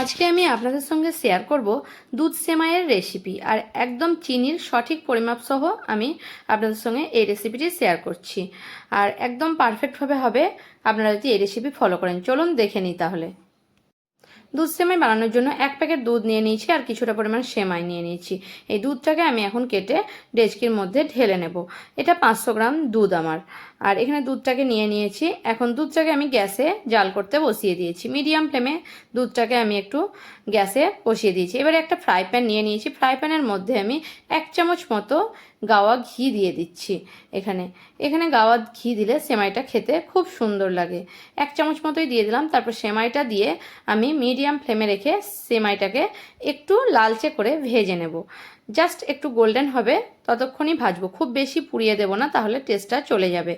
আজকে আমি আপনাদের সঙ্গে শেয়ার করব দুধ সেমাইয়ের রেসিপি আর একদম চিনির সঠিক পরিমাপ সহ আমি আপনাদের সঙ্গে এই রেসিপিটি শেয়ার করছি। আর একদম পারফেক্টভাবে হবে, আপনারা যদি এই রেসিপি ফলো করেন। চলুন দেখে নিই তাহলে। দুধ সেমাই বানানোর জন্য এক প্যাকেট দুধ নিয়ে নিয়েছি আর কিছুটা পরিমাণ সেমাই নিয়ে নিয়েছি। এই দুধটাকে আমি এখন কেটে ডেচকির মধ্যে ঢেলে নেব। এটা পাঁচশো গ্রাম দুধ আমার। আর এখানে দুধটাকে নিয়ে নিয়েছি। এখন দুধটাকে আমি গ্যাসে জাল করতে বসিয়ে দিয়েছি। মিডিয়াম ফ্লেমে দুধটাকে আমি একটু গ্যাসে বসিয়ে দিয়েছি। এবারে একটা ফ্রাই প্যান নিয়ে নিয়েছি। ফ্রাই প্যানের মধ্যে আমি এক চামচ মতো গাওয়া ঘি দিয়ে দিচ্ছি এখানে। এখানে গাওয়া ঘি দিলে সেমাইটা খেতে খুব সুন্দর লাগে। এক চামচ মতোই দিয়ে দিলাম। তারপর সেমাইটা দিয়ে আমি মিডিয়াম ফ্লেমে রেখে সেমাইটাকে একটু লালচে করে ভেজে নেব। জাস্ট একটু গোল্ডেন হবে, ততক্ষণই ভাজবো। খুব বেশি পুড়িয়ে দেবো না, তাহলে টেস্টটা চলে যাবে।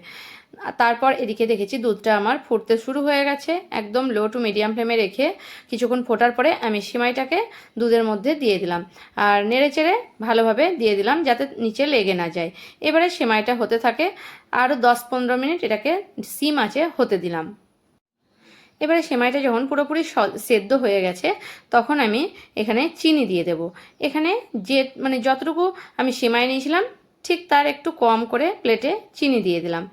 তারপর এদিকে দেখেছি দুধটা আমার ফুটতে শুরু হয়ে গেছে। একদম লো টু মিডিয়াম ফ্লেমে রেখে কিছুক্ষণ ফোটার পরে আমি সিমাইটাকে দুধের মধ্যে দিয়ে দিলাম। আর নেড়ে চেড়ে ভালোভাবে দিয়ে দিলাম যাতে নিচে লেগে না যায়। এবারে সেমাইটা হতে থাকে। আরও দশ পনেরো মিনিট এটাকে সিম আছে হতে দিলাম। এবারে সেমাইটা যখন পুরোপুরি সেদ্ধ হয়ে গেছে, তখন আমি এখানে চিনি দিয়ে দেব। এখানে যে মানে যতটুকু আমি সেমাই নিয়েছিলাম, ঠিক তার একটু কম করে প্লেটে চিনি দিয়ে দিলাম।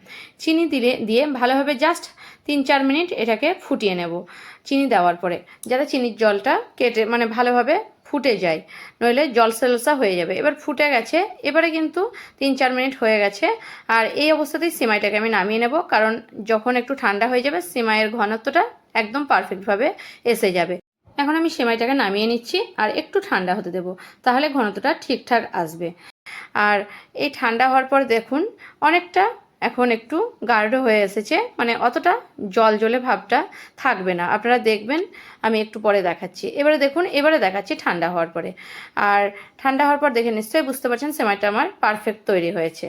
চিনি দিলে, দিয়ে ভালোভাবে জাস্ট তিন চার মিনিট এটাকে ফুটিয়ে নেব, চিনি দেওয়ার পরে, যাতে চিনির জলটা কেটে মানে ভালোভাবে ফুটে যায়, নইলে জল সেলসা হয়ে যাবে। এবার ফুটে গেছে, এবারে কিন্তু তিন চার মিনিট হয়ে গেছে, আর এই অবস্থাতেই সিমাইটাকে আমি নামিয়ে নেব, কারণ যখন একটু ঠান্ডা হয়ে যাবে, সিমাইয়ের ঘনত্বটা একদম পারফেক্টভাবে এসে যাবে। এখন আমি সেমাইটাকে নামিয়ে নিচ্ছি আর একটু ঠান্ডা হতে দেব, তাহলে ঘনত্বটা ঠিকঠাক আসবে। আর এই ঠান্ডা হওয়ার পর দেখুন, অনেকটা এখন একটু গাঢ় হয়ে এসেছে মানে অতটা জল জলে ভাবটা থাকবে না। আপনারা দেখবেন, আমি একটু পরে দেখাচ্ছি। এবারে দেখুন, এবারে দেখাচ্ছি ঠান্ডা হওয়ার পরে। আর ঠান্ডা হওয়ার পর দেখে নিশ্চয়ই বুঝতে পারছেন, সেমাইটা আমার পারফেক্ট তৈরি হয়েছে।